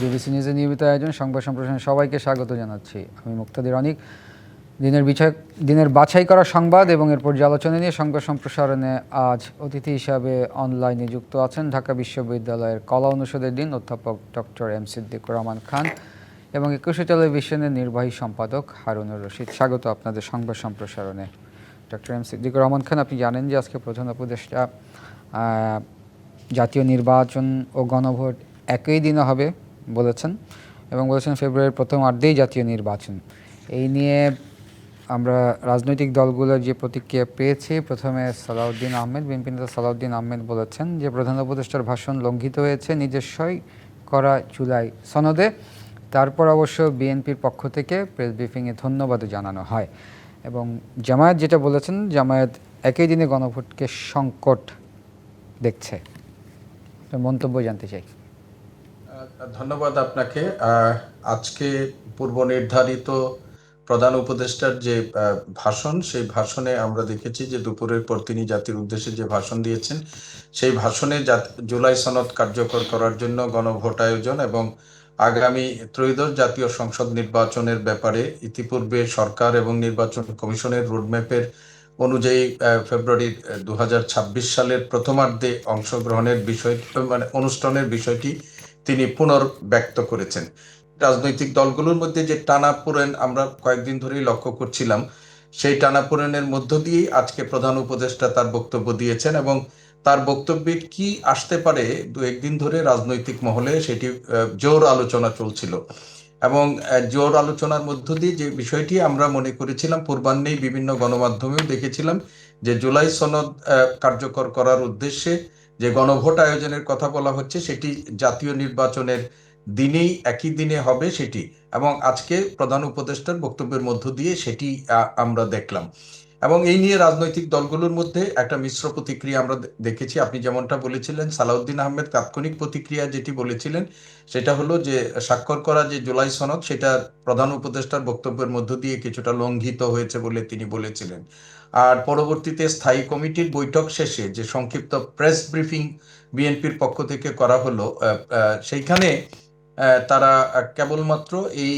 BBC নিউজের নিয়মিত আয়োজন, সংবাদ সম্প্রসারণে সবাইকে স্বাগত জানাচ্ছি। আমি মুক্তাদির অনিক। দিনের বিষয় দিনের বাছাই করা সংবাদ এবং এর পর্যালোচনা নিয়ে সংবাদ সম্প্রসারণে আজ অতিথি হিসাবে অনলাইনে যুক্ত আছেন ঢাকা বিশ্ববিদ্যালয়ের কলা অনুষদের দিন অধ্যাপক ডক্টর এম সিদ্দিকুর রহমান খান এবং একুশে টেলিভিশনের নির্বাহী সম্পাদক হারুনুর রশিদ। স্বাগত আপনাদের সংবাদ সম্প্রসারণে। ডক্টর এম সিদ্দিকুর রহমান খান, আপনি জানেন যে আজকে প্রধান উপদেষ্টা জাতীয় নির্বাচন ও গণভোট একই দিনে হবে। বলেছেন এবং বলেছেন ফেব্রুয়ারির প্রথম অর্ধেই জাতীয় নির্বাচন। এই নিয়ে আমরা রাজনৈতিক দলগুলোর যে প্রতিক্রিয়া পেয়েছি, প্রথমে সালাউদ্দিন আহমেদ, বিএনপি নেতা সালাউদ্দিন আহমেদ বলেছেন যে প্রধান উপদেষ্টার ভাষণ লঙ্ঘিত হয়েছে নিজস্বই করা জুলাই সনদে। তারপর অবশ্য বিএনপির পক্ষ থেকে প্রেস ব্রিফিংয়ে ধন্যবাদও জানানো হয় এবং জামায়াত যেটা বলেছেন, জামায়াত একই দিনে গণভোটকে সংকট দেখছে। মন্তব্য জানতে চাই। ধন্যবাদ আপনাকে। আজকে পূর্ব নির্ধারিত প্রধান উপদেষ্টার যে ভাষণ, সেই ভাষণে আমরা দেখেছি যে দুপুরের পর তিনি জাতির উদ্দেশ্যে যে ভাষণ দিয়েছেন, সেই ভাষণে জুলাই সনদ কার্যকর করার জন্য গণভোট আয়োজন এবং আগামী ত্রয়োদশ জাতীয় সংসদ নির্বাচনের ব্যাপারে ইতিপূর্বে সরকার এবং নির্বাচন কমিশনের রোডম্যাপের অনুযায়ী ফেব্রুয়ারির দু হাজার ছাব্বিশ সালের প্রথমার্ধে অংশগ্রহণের বিষয় মানে অনুষ্ঠানের বিষয়টি তিনি পুনর্ব্যক্ত করেছেন। রাজনৈতিক দলগুলোর মধ্যে যে টানাপোড়েন আমরা কয়েকদিন ধরেই লক্ষ্য করছিলাম, সেই টানাপোড়েনের মধ্য দিয়েই আজকে প্রধান উপদেষ্টা তার বক্তব্য দিয়েছেন এবং তার বক্তব্যে কি আসতে পারে দু একদিন ধরে রাজনৈতিক মহলে সেটি জোর আলোচনা চলছিল এবং জোর আলোচনার মধ্য দিয়ে যে বিষয়টি আমরা মনে করেছিলাম, পূর্বাহ্নেই বিভিন্ন গণমাধ্যমেও দেখেছিলাম যে জুলাই সনদ কার্যকর করার উদ্দেশ্যে যে গণভোট আয়োজনের কথা বলা হচ্ছে, সেটি জাতীয় নির্বাচনের দিনেই একই দিনে হবে সেটি এবং আজকে প্রধান উপদেষ্টার বক্তব্যের মধ্য দিয়ে সেটি আমরা দেখলাম। এবং এই নিয়ে রাজনৈতিক দলগুলোর মধ্যে একটা মিশ্র প্রতিক্রিয়া আমরা দেখেছি। আপনি যেমনটা বলেছিলেন, সালাউদ্দিন আহমেদ তাৎক্ষণিক প্রতিক্রিয়া যেটি বলেছিলেন, সেটা হলো যে স্বাক্ষর করা যে জুলাই সনদ সেটা প্রধান উপদেষ্টার বক্তব্যের মধ্য দিয়ে কিছুটা লঙ্ঘিত হয়েছে বলে তিনি বলেছিলেন। আর পরবর্তীতে স্থায়ী কমিটির বৈঠক শেষে যে সংক্ষিপ্ত প্রেস ব্রিফিং বিএনপির পক্ষ থেকে করা হলো সেইখানে তারা কেবলমাত্র এই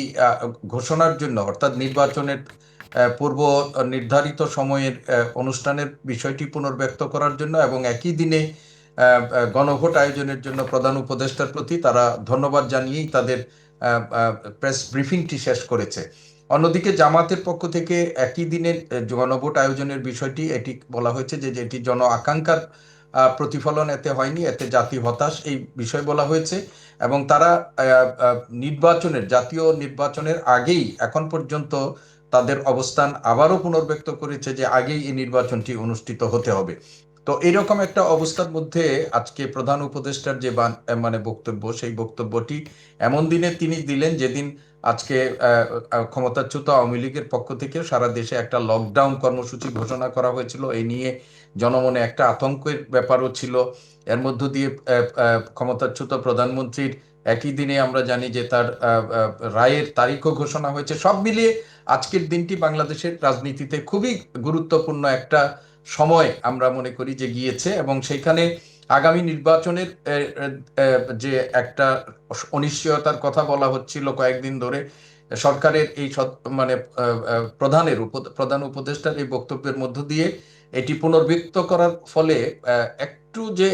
ঘোষণার জন্য অর্থাৎ নির্বাচনের পূর্ব নির্ধারিত সময়ের অনুষ্ঠানের বিষয়টি পুনর্ব্যক্ত করার জন্য এবং একই দিনে গণভোট আয়োজনের জন্য প্রধান উপদেষ্টার প্রতি তারা ধন্যবাদ জানিয়েই তাদের প্রেস ব্রিফিংটি শেষ করেছে। অন্যদিকে জামাতের পক্ষ থেকে একই দিনে গণভোট আয়োজনের বিষয়টি এটি বলা হয়েছে যে এটি জন আকাঙ্ক্ষার প্রতিফলন এতে হয়নি, এতে জাতি হতাশ, এই বিষয় বলা হয়েছে। এবং তারা নির্বাচনের, জাতীয় নির্বাচনের আগেই, এখন পর্যন্ত তাদের অবস্থান আবারও পুনর্ব্যক্ত করেছে যে, আগেই এই নির্বাচনটি অনুষ্ঠিত হতে হবে। তো এইরকম একটা অবস্থার মধ্যে আজকে প্রধান উপদেষ্টার যে মানে বক্তব্য, সেই বক্তব্যটি এমন দিনে তিনি দিলেন, যেদিন আজকে ক্ষমতাচ্যুত আওয়ামী লীগের পক্ষ থেকে সারা দেশে একটা লকডাউন কর্মসূচি ঘোষণা করা হয়েছিল। এই নিয়ে জনমনে একটা আতঙ্কের ব্যাপারও ছিল। এর মধ্য দিয়ে ক্ষমতাচ্যুত প্রধানমন্ত্রীর একই দিনে আমরা জানি যে তার রায়ের তারিখও ঘোষণা হয়েছে। সব মিলিয়ে আজকের দিনটি বাংলাদেশের রাজনীতিতে খুবই গুরুত্বপূর্ণ একটা সময় আমরা মনে করি যে গিয়েছে এবং সেইখানে আগামী নির্বাচনের যে একটা অনিশ্চয়তার কথা বলা হচ্ছিল কয়েকদিন ধরে, সরকারের এই মানে প্রধানের প্রধান উপদেষ্টার এই বক্তব্যের মধ্য দিয়ে এটি পুনর্বৃত্ত করার ফলে একটু যে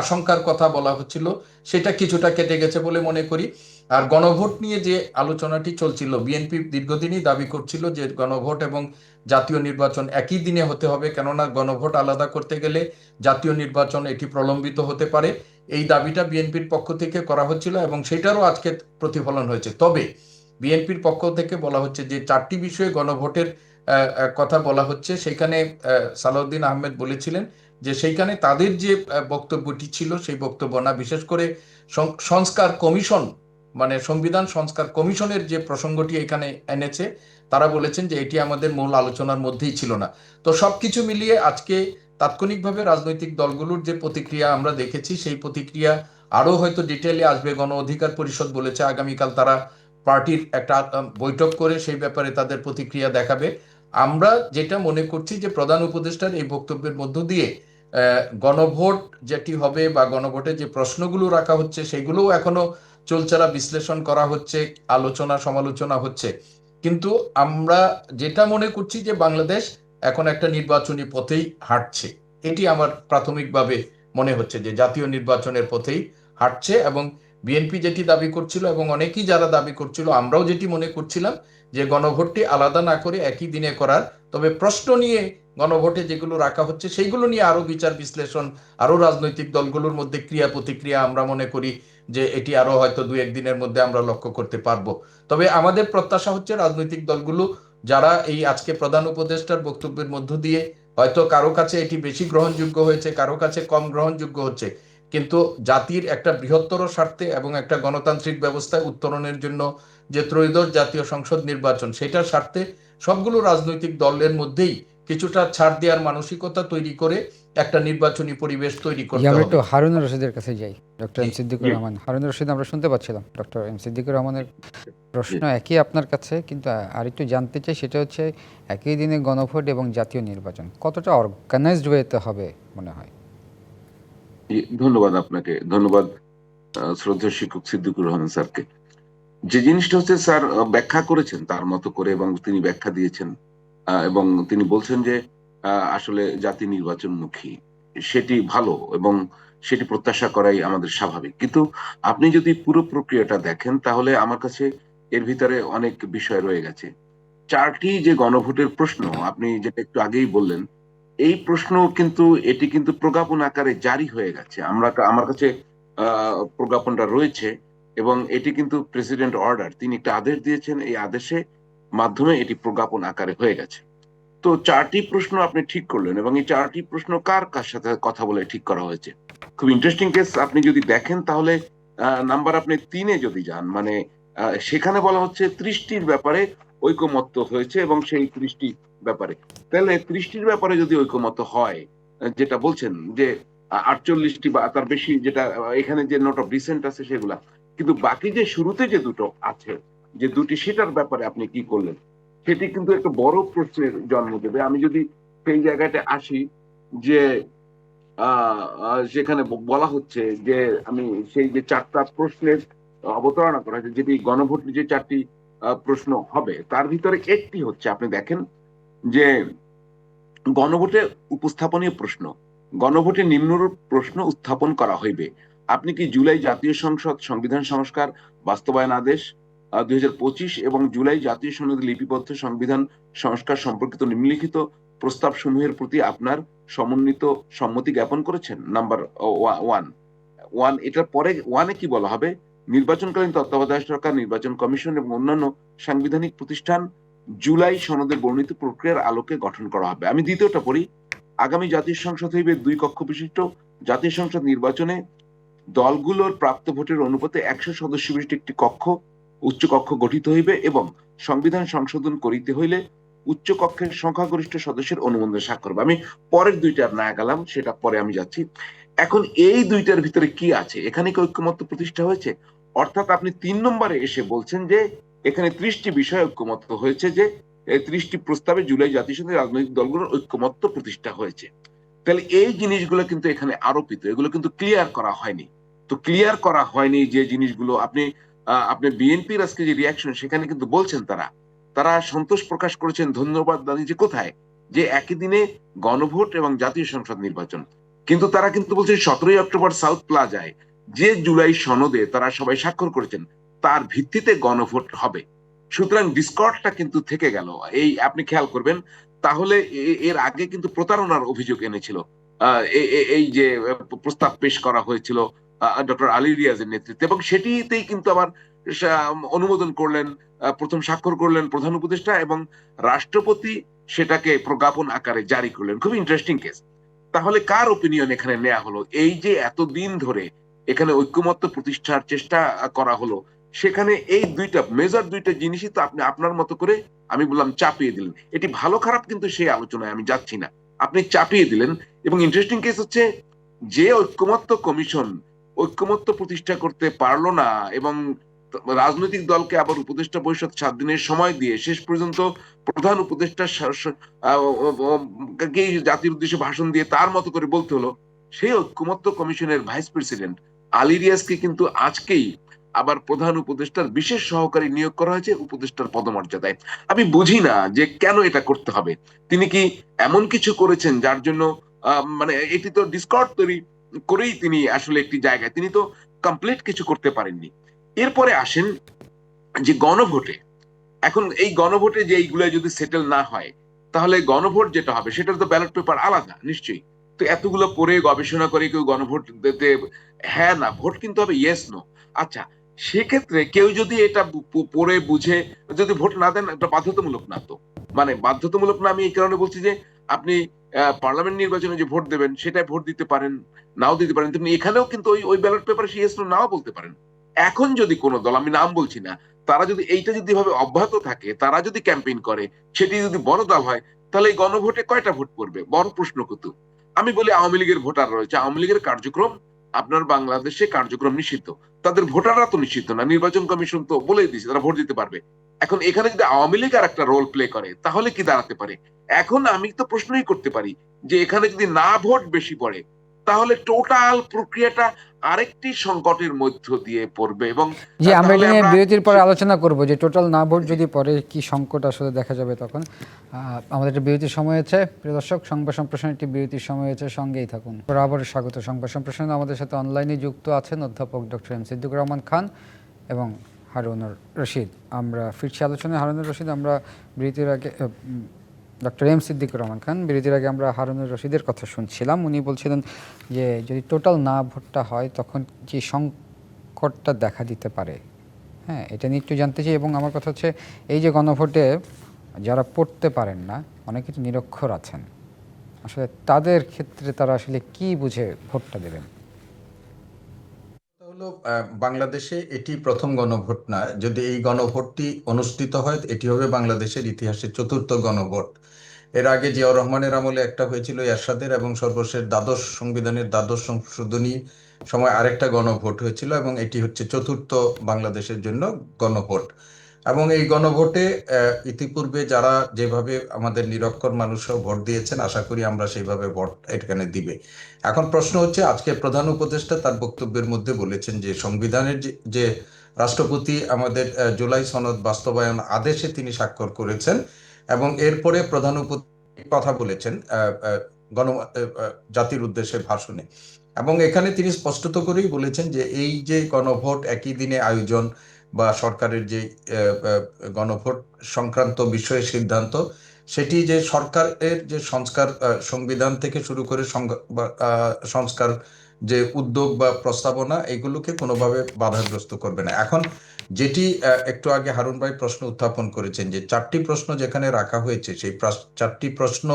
আশঙ্কার কথা বলা হচ্ছিল, সেটা কিছুটা কেটে গেছে বলে মনে করি। আর গণভোট নিয়ে যে আলোচনাটি চলছিল বিএনপি দীর্ঘদিনই দাবি করছিল যে গণভোট এবং জাতীয় নির্বাচন একই দিনে হতে হবে। কেননা গণভোট আলাদা করতে গেলে জাতীয় নির্বাচন এটি প্রলম্বিত হতে পারে। এই দাবিটা বিএনপির পক্ষ থেকে করা হচ্ছিল এবং সেটারও আজকে প্রতিফলন হয়েছে। তবে বিএনপির পক্ষ থেকে বলা হচ্ছে যে চারটি বিষয়ে গণভোটের কথা বলা হচ্ছে। সেখানে সালাউদ্দিন আহমেদ বলেছিলেন যে সেইখানে তাদের যে বক্তব্যটি ছিল সেই বক্তব্য না। বিশেষ করে সংস্কার কমিশন মানে সংবিধান সংস্কার কমিশনের যে প্রসঙ্গটি এখানে এনেছে, তারা বলেছেন যে এটি আমাদের মূল আলোচনার মধ্যেই ছিল না। তো সবকিছু মিলিয়ে আজকে তাৎক্ষণিকভাবে রাজনৈতিক দলগুলোর যে প্রতিক্রিয়া আমরা দেখেছি, সেই প্রতিক্রিয়া আরও হয়তো ডিটেলে আসবে। গণ অধিকার পরিষদ বলেছে আগামীকাল তারা পার্টির একটা বৈঠক করে সেই ব্যাপারে তাদের প্রতিক্রিয়া দেখাবে। আমরা যেটা মনে করছি যে প্রধান উপদেষ্টার এই বক্তব্যের মধ্য দিয়ে গণভোট যেটি হবে বা গণভোটে যে প্রশ্নগুলো রাখা হচ্ছে, সেগুলোও এখনও চুলচেরা বিশ্লেষণ করা হচ্ছে, আলোচনা, সমালোচনা হচ্ছে। কিন্তু আমরা যেটা মনে করছি যে বাংলাদেশ এখন একটা নির্বাচনী পথেই হাঁটছে। এটি আমার প্রাথমিকভাবে মনে হচ্ছে যে জাতীয় নির্বাচনের পথেই হাঁটছে এবং বিএনপি যেটি দাবি করছিল এবং অনেকেই যারা দাবি করছিল, আমরাও যেটি মনে করছিলাম যে গণভোটটি আলাদা না করে একই দিনে করার। তবে প্রশ্ন নিয়ে গণভোটে যেগুলো রাখা হচ্ছে, সেইগুলো নিয়ে আরও বিচার বিশ্লেষণ, আরও রাজনৈতিক দলগুলোর মধ্যে ক্রিয়া প্রতিক্রিয়া আমরা মনে করি যে এটি আরও হয়তো দু একদিনের মধ্যে আমরা লক্ষ্য করতে পারব। তবে আমাদের প্রত্যাশা হচ্ছে রাজনৈতিক দলগুলো যারা এই আজকে প্রধান উপদেষ্টার বক্তব্যের মধ্য দিয়ে হয়তো কারও কাছে এটি বেশি গ্রহণযোগ্য হয়েছে, কারও কাছে কম গ্রহণযোগ্য হচ্ছে, কিন্তু জাতির একটা বৃহত্তর স্বার্থে এবং একটা গণতান্ত্রিক ব্যবস্থায় উত্তরণের জন্য যে ত্রয়োদশ জাতীয় সংসদ নির্বাচন, সেটার স্বার্থে সবগুলো রাজনৈতিক দলের মধ্যেই কিছুটা ছাড় দেওয়ার মানসিকতা তৈরি করে একটা নির্বাচনী পরিবেশ তৈরি করতে আমরা হবে। একটু হারুনুর রশিদের কাছে যাই ডক্টর এম সিদ্দিকুর রহমান। হারুনুর রশিদ আমরা শুনতে পাচ্ছিলাম ডক্টর এম সিদ্দিকুর রহমানের প্রশ্ন একই আপনার কাছে কিন্তু আরেকটু জানতে চাই সেটা হচ্ছে একই দিনে গণভোট এবং জাতীয় নির্বাচন কতটা অর্গানাইজড ওয়েতে হবে মনে হয়? ধন্যবাদ আপনাকে ধন্যবাদ আহ, শ্রদ্ধেয় শিক্ষক সিদ্দিকুর রহমান স্যারকে। যে জিনিসটা হচ্ছে স্যার ব্যাখ্যা করেছেন তার মতো করে এবং তিনি ব্যাখ্যা দিয়েছেন এবং তিনি বলছেন যে আসলে জাতি নির্বাচনমুখী, সেটি ভালো এবং সেটি প্রত্যাশা করাই আমাদের স্বাভাবিক। কিন্তু আপনি যদি পুরো প্রক্রিয়াটা দেখেন, তাহলে আমার কাছে এর ভিতরে অনেক বিষয় রয়ে গেছে। চারটি যে গণভোটের প্রশ্ন, আপনি যেটা একটু আগেই বললেন, এই প্রশ্ন কিন্তু, এটি কিন্তু প্রজ্ঞাপন আকারে জারি হয়ে গেছে। আমরা আমার কাছে প্রজ্ঞাপনটা রয়েছে এবং এটি কিন্তু প্রেসিডেন্ট অর্ডার। তিনি একটা আদেশ দিয়েছেন, এই আদেশে মাধ্যমে এটি প্রজ্ঞাপন আকারে হয়ে গেছে। তো চারটি প্রশ্ন আপনি ঠিক করলেন এবং এই চারটি প্রশ্ন কার কার সাথে কথা বলে ঠিক করা হয়েছে? খুব ইন্টারেস্টিং কেস আপনি যদি দেখেন তাহলে নাম্বার আপনি তিনে যদি যান মানে সেখানে বলা হচ্ছে ত্রিশটির ব্যাপারে ঐকমত্য হয়েছে এবং সেই ত্রিশটি ব্যাপারে। তাহলে ত্রিশটির ব্যাপারে যদি ঐকমত্য হয় যেটা বলছেন যে আটচল্লিশটি বা তার বেশি যেটা এখানে যে নোট অফ ডিসেন্ট আছে সেগুলা, কিন্তু বাকি যে শুরুতে যে দুটো আছে যে দুটি সেটার ব্যাপারে আপনি কি করলেন? সেটি কিন্তু একটা বড় প্রশ্নের জন্ম দেবে। আমি যদি সেই জায়গাটা আসি যে সেখানে বলা হচ্ছে যে, আমি সেই যে চারটা প্রশ্নের অবতারণা করা হয়েছে, যেটি গণভোট যে চারটি প্রশ্ন হবে, তার ভিতরে একটি হচ্ছে, আপনি দেখেন যে, গণভোটে উপস্থাপনীয় প্রশ্ন, গণভোটে নিম্নরূপ প্রশ্ন উত্থাপন করা হইবে। আপনি কি জুলাই জাতীয় সংসদ সংবিধান সংস্কার বাস্তবায়ন আদেশ দুই হাজার পঁচিশ এবং জুলাই জাতীয় সনদে লিপিবদ্ধ সংবিধান সংস্কার সম্পর্কিত নিম্নলিখিত প্রস্তাব সমূহের প্রতি আপনার সমন্বিত সম্মতি জ্ঞাপন করেছেন? নাম্বার ওয়ান ওয়ান এটার পরে ওয়ানে কি বলা হবে? নির্বাচনকালীন তত্ত্বাবধায়ক সরকার, নির্বাচন কমিশন এবং অন্যান্য সাংবিধানিক প্রতিষ্ঠান জুলাই সনদের বর্ণিত প্রক্রিয়ার আলোকে গঠন করা হবে। আমি দ্বিতীয়টা পড়ি। আগামী জাতীয় সংসদ হইবে দুই কক্ষ বিশিষ্ট। জাতীয় সংসদ নির্বাচনে দলগুলোর প্রাপ্ত ভোটের অনুপাতে একশো সদস্য বিশিষ্ট একটি কক্ষ। উচ্চ কক্ষ গঠিত হইবে এবং সংবিধান সংশোধন করিতে হইলে উচ্চ কক্ষের সংখ্যাগরিষ্ঠ সদস্যের অনুমোদন স্বাক্ষর। আমি পরের দুইটার না গেলাম, সেটা পরে আমি যাচ্ছি। এখন এই দুইটার ভিতরে কি আছে? এখানে কি ঐক্যমত্য প্রতিষ্ঠা হয়েছে? অর্থাৎ আপনি তিন নম্বরে এসে বলছেন যে, এখানে ত্রিশটি বিষয় ঐক্যমত্য হয়েছে যে এই ত্রিশটি প্রস্তাবে জুলাই জাতিসংঘের রাজনৈতিক দলগুলোর ঐক্যমত্য প্রতিষ্ঠা হয়েছে। তাহলে এই জিনিসগুলো কিন্তু এখানে আরোপিত। এগুলো কিন্তু ক্লিয়ার করা হয়নি। তো ক্লিয়ার করা হয়নি যে জিনিসগুলো আপনি আপনি বিএনপির আজকে যে রিয়াকশন সেখানে কিন্তু বলছেন তারা। তারা সন্তোষ প্রকাশ করেছেন, ধন্যবাদ জানিয়েছে কোথায়? যে একই দিনে গণভোট এবং জাতীয় সংসদ নির্বাচন। কিন্তু তারা কিন্তু বলছেন সতেরোই অক্টোবর সাউথ প্লাজায় যে জুলাই সনদে তারা সবাই স্বাক্ষর করেছেন, তার ভিত্তিতে গণভোট হবে। সুতরাং ডিসকর্ডটা কিন্তু থেকে গেল। এই আপনি খেয়াল করবেন, তাহলে এর আগে কিন্তু প্রতারণার অভিযোগ এনেছিল। এই যে প্রস্তাব পেশ করা হয়েছিল ডক্টর আলী রিয়াজের নেতৃত্বে। এবং সেটিতেই কিন্তু আবার অনুমোদন করলেন প্রথম স্বাক্ষর করলেন প্রধান উপদেষ্টা এবং রাষ্ট্রপতি সেটাকে প্রজ্ঞাপন আকারে জারি করলেন। খুব ইন্টারেস্টিং কেস তাহলে কার ওপিনিয়ন এখানে নেওয়া হলো? এই যে এতদিন ধরে এখানে ঐক্যমত্য প্রতিষ্ঠার চেষ্টা করা হলো, সেখানে এই দুইটা মেজর দুইটা জিনিসই তো আপনি, আপনার মতো করে আমি বললাম চাপিয়ে দিলেন। এটি ভালো খারাপ কিন্তু সেই আলোচনায় আমি যাচ্ছি না। আপনি চাপিয়ে দিলেন এবং ইন্টারেস্টিং কেস হচ্ছে যে ঐক্যমত্য কমিশন ঐক্যমত্য প্রতিষ্ঠা করতে পারল না এবং রাজনৈতিক দলকে আবার উপদেষ্টা পরিষদ সাত দিনের সময় দিয়ে শেষ পর্যন্ত প্রধান উপদেষ্টা জাতির উদ্দেশ্যে ভাষণ দিয়ে তার মতো করে বলতে হলো, সেই ঐক্যমত্য কমিশনের ভাইস প্রেসিডেন্ট আলী রিয়াজকে কিন্তু আজকেই আবার প্রধান উপদেষ্টার বিশেষ সহকারী নিয়োগ করা হয়েছে উপদেষ্টার পদমর্যাদায়। আমি বুঝি না যে কেন এটা করতে হবে। তিনি কি এমন কিছু করেছেন যার জন্য মানে এটি তো ডিসকর্ড তৈরি করেই তিনি আসলে একটি জায়গায়। তিনি তো কমপ্লিট কিছু করতে পারেননি। এরপরে আসেন যে গণভোটে। এখন এই গণভোটে যে এইগুলো যদি সেটেল না হয়, তাহলে গণভোট যেটা হবে, সেটার তো ব্যালট পেপার আলাদা, নিশ্চয়ই। তো এতগুলো পড়ে গবেষণা করে কেউ গণভোট দিতে হ্যাঁ না, ভোট কিন্তু হবে ইয়েস নো আচ্ছা সেক্ষেত্রে কেউ যদি এটা পড়ে, বুঝে, যদি ভোট না দেন, এটা বাধ্যতামূলক না তো? মানে বাধ্যতামূলক না আমি এই কারণে বলছি যে আপনি পার্লামেন্ট নির্বাচনে যে ভোট দেবেন সেটাই ভোট দিতে পারেন, নাও দিতে পারেন। তুমি এখানেও কিন্তু ওই ওই ব্যালট পেপারে ইয়েস নো নাও বলতে পারেন। এখন যদি কোনো দল, আমি নাম বলছি না, তারা যদি এইটা যদি ভাবে অব্যাহত থাকে, তারা যদি ক্যাম্পেইন করে, সেটি যদি বড় দল হয়, তাহলে এই গণভোটে কয়টা ভোট পড়বে? বড় প্রশ্ন কিন্তু আমি বলি আওয়ামী লীগের ভোটার রয়েছে। আওয়ামী লীগের কার্যক্রম, আপনার বাংলাদেশে কার্যক্রম নিষিদ্ধ। তাদের ভোটাররা তো নিষিদ্ধ না, নির্বাচন কমিশন তো বলেই দিয়েছে, তারা ভোট দিতে পারবে। এখন এখানে যদি আওয়ামী লীগ আর একটা রোল প্লে করে তাহলে কি দাঁড়াতে পারে? এখন আমি তো প্রশ্নই করতে পারি যে এখানে যদি না ভোট বেশি পড়ে তাহলে টোটাল প্রক্রিয়াটা আরেকটি সংকটের মধ্য দিয়ে পড়বে এবং জি আমরা এটা নিয়ে বিরতির পরে আলোচনা করব যে টোটাল না ভোট যদি পরে কি সংকট আসলে দেখা যাবে তখন? আমাদের একটা বিরতির সময় হয়েছে প্রিয় দর্শক সংবাদ সম্প্রসারণ একটি বিরতির সময় হয়েছে সঙ্গেই থাকুন। বরাবর স্বাগত। সংবাদ সম্প্রসারণ আমাদের সাথে অনলাইনে যুক্ত আছেন অধ্যাপক ডক্টর এম সিদ্দিকুর রহমান খান এবং হারুনুর রশিদ। আমরা ফিরছি আলোচনায়। হারুনুর রশিদ, আমরা বিরতির আগে ডক্টর এম সিদ্দিকুর রহমান খান, বিরতির আগে আমরা হারুনুর রশিদের কথা শুনছিলাম। উনি বলছিলেন যে, যদি টোটাল না ভোটটা হয়, তখন যে সংকটটা দেখা দিতে পারে? হ্যাঁ এটা নিয়ে একটু জানতে চাই এবং আমার কথা হচ্ছে, এই যে গণভোটে যারা পড়তে পারেন না অনেকে তো নিরক্ষর আছেন। আসলে তাদের ক্ষেত্রে তারা আসলে কি বুঝে ভোটটা দেবেন? হলো বাংলাদেশে এটি প্রথম গণভোট না। যদি এই গণভোটটি অনুষ্ঠিত হয়, এটি হবে বাংলাদেশের ইতিহাসে চতুর্থ গণভোট। এর আগে জিয়াউর রহমানের আমলে একটা হয়েছিল এরশাদের এবং সর্বশেষ দ্বাদশ সংবিধানের দ্বাদশ সংশোধনী সময় আরেকটা গণভোট হয়েছিল এবং এটি হচ্ছে চতুর্থ বাংলাদেশের জন্য গণভোট। এবং এই গণভোটে ইতিপূর্বে যারা যেভাবে আমাদের নিরক্ষর মানুষও ভোট দিয়েছেন, আশা করি আমরা সেইভাবে ভোট এখানে দিবে। এখন প্রশ্ন হচ্ছে, আজকে প্রধান উপদেষ্টা তার বক্তব্যের মধ্যে বলেছেন যে, সংবিধানের যে- রাষ্ট্রপতি আমাদের জুলাই সনদ বাস্তবায়ন আদেশে তিনি স্বাক্ষর করেছেন এবং এরপরে প্রধান কথা বলেছেন গণ জাতির উদ্দেশ্যে ভাষণে। এবং এখানে তিনি স্পষ্টত করেই বলেছেন যে, এই যে গণভোট একই দিনে আয়োজন বা সরকারের যে গণভোট সংক্রান্ত বিষয়ে সিদ্ধান্ত, সেটি যে সরকারের যে সংস্কার সংবিধান থেকে শুরু করে সংস্কার যে উদ্যোগ বা প্রস্তাবনা, এগুলোকে কোনোভাবে বাধাগ্রস্ত করবে না। এখন যেটি একটু আগে হারুন ভাই প্রশ্ন উত্থাপন করেছেন যে, চারটি প্রশ্ন যেখানে রাখা হয়েছে, সেই চারটি প্রশ্ন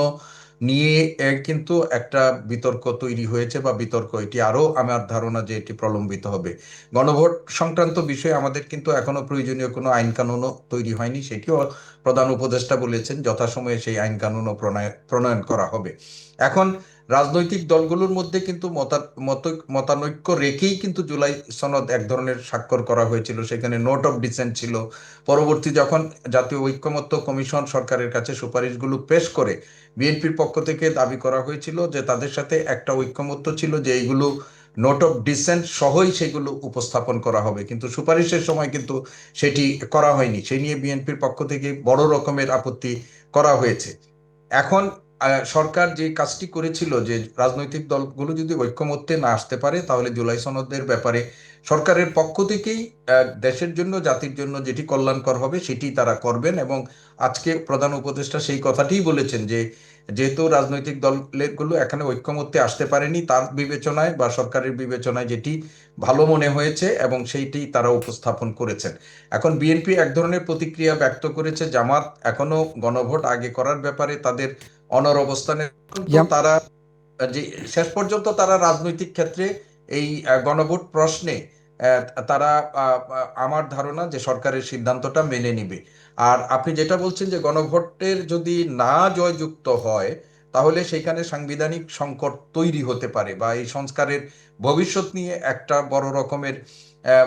নিয়ে কিন্তু একটা বিতর্ক তৈরি হয়েছে বা বিতর্ক, এটি আরও আমার ধারণা যে এটি প্রলম্বিত হবে। গণভোট সংক্রান্ত বিষয়ে আমাদের কিন্তু এখনও প্রয়োজনীয় কোনো আইন কানুনও তৈরি হয়নি, সেটিও প্রধান উপদেষ্টা বলেছেন, যথাসময়ে সেই আইন কানুনও প্রণয়- প্রণয়ন করা হবে। এখন রাজনৈতিক দলগুলোর মধ্যে কিন্তু মতা- মতানৈক্য রেখেই কিন্তু জুলাই সনদ এক ধরনের স্বাক্ষর করা হয়েছিল। সেখানে নোট অফ ডিসেন্ট ছিল। পরবর্তী যখন জাতীয় ঐক্যমত্য কমিশন সরকারের কাছে সুপারিশগুলো পেশ করে, বিএনপির পক্ষ থেকে দাবি করা হয়েছিল যে তাদের সাথে একটা ঐক্যমত্য ছিল যে এইগুলো নোট অফ ডিসেন্ট সহই সেগুলো উপস্থাপন করা হবে। কিন্তু সুপারিশের সময় কিন্তু সেটি করা হয়নি। সেই নিয়ে বিএনপির পক্ষ থেকে বড় রকমের আপত্তি করা হয়েছে। এখন সরকার যে কাজটি করেছিল যে রাজনৈতিক দলগুলো যদি ঐক্যমত্যে না আসতে পারে, তাহলে জুলাই সনদের ব্যাপারে সরকারের পক্ষ থেকেই দেশের জন্য, জাতির জন্য যেটি কল্যাণকর হবে সেটি তারা করবেন এবং আজকে প্রধান উপদেষ্টা সেই কথাটিই বলেছেন যে যেহেতু রাজনৈতিক দলগুলো এখানে ঐক্যমত্যে আসতে পারেনি, তার বিবেচনায় বা সরকারের বিবেচনায় যেটি ভালো মনে হয়েছে এবং সেইটি তারা উপস্থাপন করেছেন। এখন বিএনপি এক ধরনের প্রতিক্রিয়া ব্যক্ত করেছে, জামাত এখনও গণভোট আগে করার ব্যাপারে তাদের অনর অবস্থানে। তারা যে শেষ পর্যন্ত তারা রাজনৈতিক ক্ষেত্রে এই গণভোট প্রশ্নে তারা আমার ধারণা যে সরকারের সিদ্ধান্তটা মেনে নিবে। আর আপনি যেটা বলছেন যে গণভোটের যদি না জয়যুক্ত হয় তাহলে সেখানে সাংবিধানিক সংকট তৈরি হতে পারে বা এই সংস্কারের ভবিষ্যৎ নিয়ে একটা বড় রকমের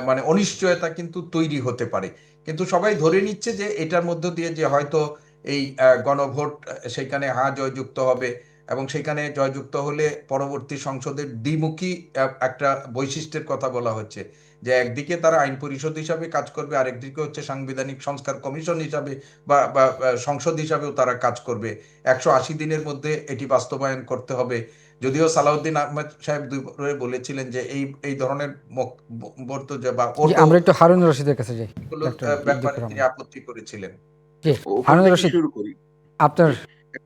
মানে অনিশ্চয়তা কিন্তু তৈরি হতে পারে। কিন্তু সবাই ধরে নিচ্ছে যে এটার মধ্য দিয়ে যে হয়তো এই গণভোট সেখানে হা জয়যুক্ত হবে এবং সেখানে জয়যুক্ত হলে পরবর্তী সংসদের দ্বিমুখী একটা বৈশিষ্ট্যের কথা বলা হচ্ছে যে একদিকে তারা আইন পরিষদ হিসাবে কাজ করবে আর একদিকে হচ্ছে সাংবিধানিক সংস্কার কমিশন হিসাবে বা সংসদ হিসাবেও তারা কাজ করবে একশো আশি দিনের মধ্যে এটি বাস্তবায়ন করতে হবে যদিও সালাউদ্দিন আহমেদ সাহেব দুই বলেছিলেন যে এই এই ধরনের বক্তব্য বা আমরা একটু হারুন রশিদের কাছে যাই ব্যাপারে তিনি আপত্তি করেছিলেন হারুন রশিদ শুরু করি। আপনার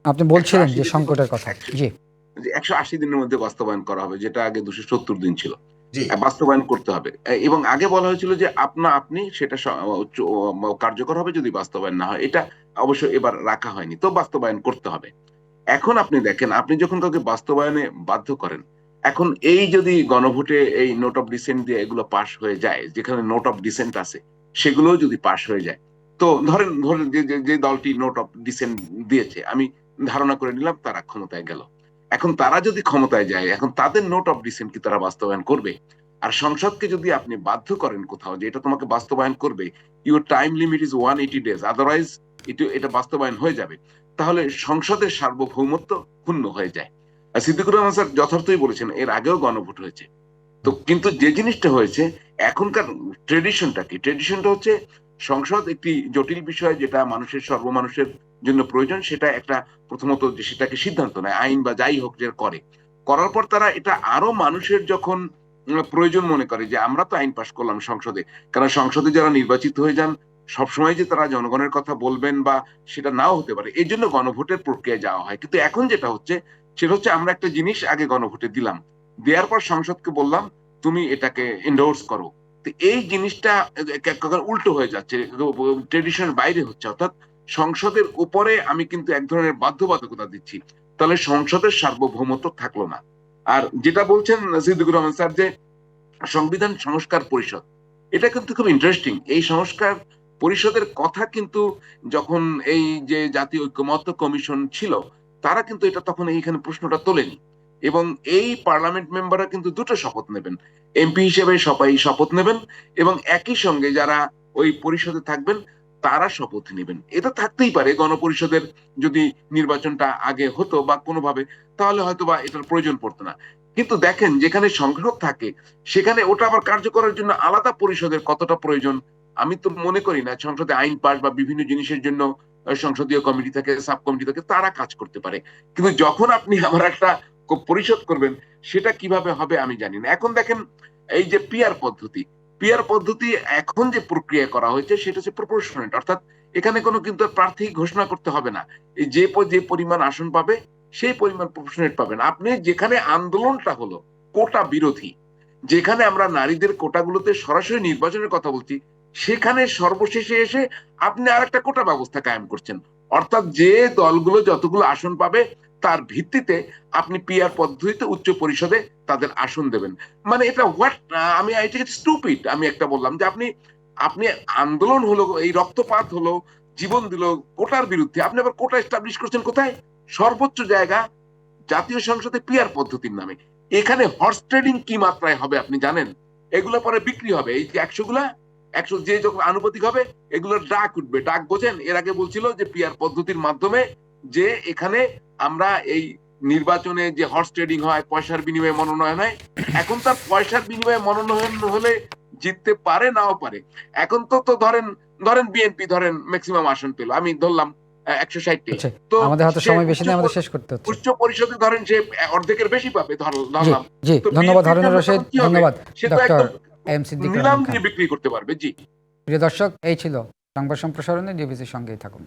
আপনি বলছিলেন যে সংকটের কথা। জি। যে একশো আশি দিনের মধ্যে বাস্তবায়ন করা হবে যেটা আগে দুশো সত্তর দিন ছিল। বাস্তবায়ন করতে হবে। এবং আগে বলা হয়েছিল যে আপনা আপনি সেটা কার্যকর হবে যদি বাস্তবায়ন না হয়। এটা অবশ্য এবার রাখা হয়নি তো বাস্তবায়ন করতে হবে। এখন আপনি দেখেন আপনি যখন কাউকে বাস্তবায়নে বাধ্য করেন এখন এই যদি গণভোটে এই নোট অফ ডিসেন্ট দিয়ে এগুলো পাশ হয়ে যায় যেখানে নোট অফ ডিসেন্ট আছে সেগুলোও যদি পাশ হয়ে যায় তো ধরেন ধরেন যে দলটি নোট অফ ডিসেন্ট দিয়েছে, আমি ধারণা করে নিলাম তারা ক্ষমতায় গেল। এখন তারা যদি ক্ষমতায় যায়, এখন তাদের নোট অফ ডিসেন্ট কি তারা বাস্তবায়ন করবে? আর সংসদকে যদি আপনি বাধ্য করেন কোথাও যে এটা তোমাকে বাস্তবায়ন করবে your time limit is one eighty days otherwise এটা বাস্তবায়ন হয়ে যাবে। তাহলে সংসদের সার্বভৌমত্ব ক্ষুণ্ণ হয়ে যায়। আর সিদ্দিকুর রহমান স্যার যথার্থই বলেছেন, এর আগেও গণভোট হয়েছে। তো কিন্তু যে জিনিসটা হয়েছে, এখনকার ট্রেডিশনটা কি? ট্রেডিশনটা হচ্ছে সংসদ একটি জটিল বিষয় যেটা মানুষের সর্বমানুষের জন্য প্রয়োজন, সেটা একটা প্রথমত যে সেটাকে সিদ্ধান্ত নেয়, আইন বা যাই হোক যে করে। করার পর তারা এটা আরও মানুষের যখন প্রয়োজন মনে করে যে আমরা তো আইন পাশ করলাম সংসদে, কারণ সংসদে যারা নির্বাচিত হয়ে যান, সবসময় যে তারা জনগণের কথা বলবেন বা সেটা নাও হতে পারে এই জন্য গণভোটের প্রক্রিয়ায় যাওয়া হয়। কিন্তু এখন যেটা হচ্ছে, সেটা হচ্ছে আমরা একটা জিনিস আগে গণভোটে দিলাম। দেওয়ার পর সংসদকে বললাম, তুমি এটাকে এন্ডোর্স করো। এই জিনিসটা উল্টো হয়ে যাচ্ছে ট্রেডিশনের বাইরে হচ্ছে। অর্থাৎ সংসদের উপরে আমি কিন্তু এক ধরনের বাধ্যবাধকতা দিচ্ছি। তাহলে সংসদের সার্বভৌমত্ব থাকল না। আর যেটা বলছেন সিদ্দিকুর রহমান স্যার যে সংবিধান সংস্কার পরিষদ, এটা কিন্তু খুব ইন্টারেস্টিং এই সংস্কার পরিষদের কথা কিন্তু যখন এই যে জাতীয় ঐক্যমত্য কমিশন ছিল, তারা কিন্তু এটা তখন এইখানে প্রশ্নটা তোলেনি। এবং এই পার্লামেন্ট মেম্বাররা কিন্তু দুটো শপথ নেবেন। এমপি হিসেবে সবাই শপথ নেবেন এবং একই সঙ্গে যারা ওই পরিষদে থাকবেন, তারা শপথ নেবেন। এটা থাকতেই পারে গণপরিষদের যদি নির্বাচনটা আগে হতো বা কোনোভাবে, তাহলে হয়তো বা এটার প্রয়োজন পড়তো না। কিন্তু দেখেন, যেখানে সংসদ থাকে, সেখানে ওটা আবার কার্যকরের জন্য আলাদা পরিষদের কতটা প্রয়োজন, আমি তো মনে করি না। সংসদে আইন পাস বা বিভিন্ন জিনিসের জন্য সংসদীয় কমিটি থাকে, সাব কমিটি থাকে, তারা কাজ করতে পারে। কিন্তু যখন আপনি আমার একটা পরিষদ করবেন, সেটা কীভাবে হবে আমি জানি না। এখন দেখেন, এই যে পিয়ার পদ্ধতি পিয়ার পদ্ধতি এখন যে প্রক্রিয়া করা হয়েছে, সেটা হচ্ছে প্রপোর্শনেট অর্থাৎ এখানে কোনো কিন্তু প্রার্থী ঘোষণা করতে হবে না। যে যে পরিমাণ আসন পাবে, সেই পরিমাণ প্রপোর্শনেট পাবেন। আপনি যেখানে আন্দোলনটা হলো, কোটা বিরোধী, যেখানে আমরা নারীদের কোটাগুলোতে সরাসরি নির্বাচনের কথা বলছি, সেখানে সর্বশেষে এসে আপনি আর একটা কোটা ব্যবস্থা কায়েম করছেন। অর্থাৎ যে দলগুলো যতগুলো আসন পাবে তার ভিত্তিতে আপনি পিআর পদ্ধতিতে উচ্চ পরিষদে তাদের আসন দেবেন। মানে এটা হোয়াট আমি এটাকে স্টুপিড আমি একটা বললাম যে আপনি আপনি আন্দোলন হলো, এই রক্তপাত হলো, জীবন দিল কোটার বিরুদ্ধে। আপনি আবার কোটা এস্টাবলিশ করছেন কোথায়? সর্বোচ্চ জায়গা জাতীয় সংসদে পিআর পদ্ধতির নামে। এখানে হর্স ট্রেডিং কি মাত্রায় হবে আপনি জানেন? এগুলো পরে বিক্রি হবে। এই যে একশো গুলা একশো যে যখন আনুপাতিক হবে, এগুলোর ডাক উঠবে। ডাক বোঝেন। এর আগে বলছিল যে পিআর পদ্ধতির মাধ্যমে যে এখানে আমরা এই নির্বাচনে যে হর্স ট্রেডিং হয় পয়সার বিনিময়ে মনোনয়ন হয় এখন তার পয়সার বিনিময়ে মনোনয়ন হলে জিততে পারে নাও পারে। এখন তো তো ধরেন ধরেন বিএনপি ধরেন ম্যাক্সিমাম আসন পেল আমি ধরলাম একশো ষাটটি আচ্ছা, তো আমাদের হাতে সময় বেশি নেই উচ্চ আমাদের শেষ করতে হচ্ছে। উচ্চ পরিষদে ধরেন সে অর্ধেকের বেশি পাবে ধরলাম। জি ধন্যবাদ রশিদ ধন্যবাদ ডক্টর এম সিদ্দিক নিলাম দিয়ে বিক্রি করতে পারবে জি। প্রিয় দর্শক এই ছিল সংবাদ সম্প্রসারণে ডিবিসির সঙ্গেই থাকুন।